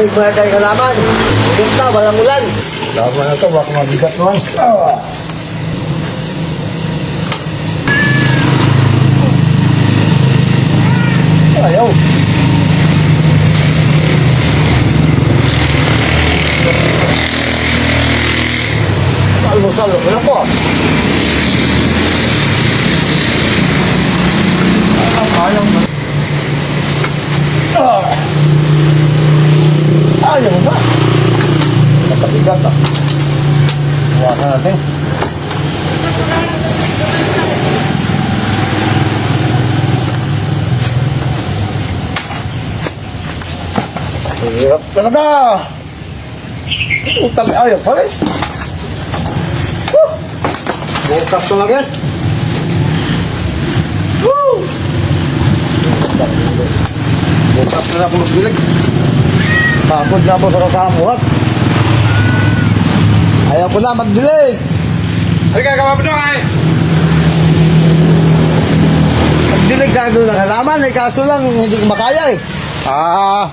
Dinig mo na tayo kalaman. Ulit na, walang ulan. Laban na to, baka mabigat naman. Ah. Ayaw. Almusal, wala po. Ayaw na. Ah. Ayaw na. Nakabigat ah. Hawakan natin. Hirap talaga. Utang ayaw pa rin. Bukas na lang yan. Woo! Bukas na ako magbilig. Pagod na ako sa kasamuhat. Ayaw ko na magdilig. Halika, kapapin mo ay. Magdilig sa doon ng halaman. Eh, kaso lang hindi ko makaya eh. Ah.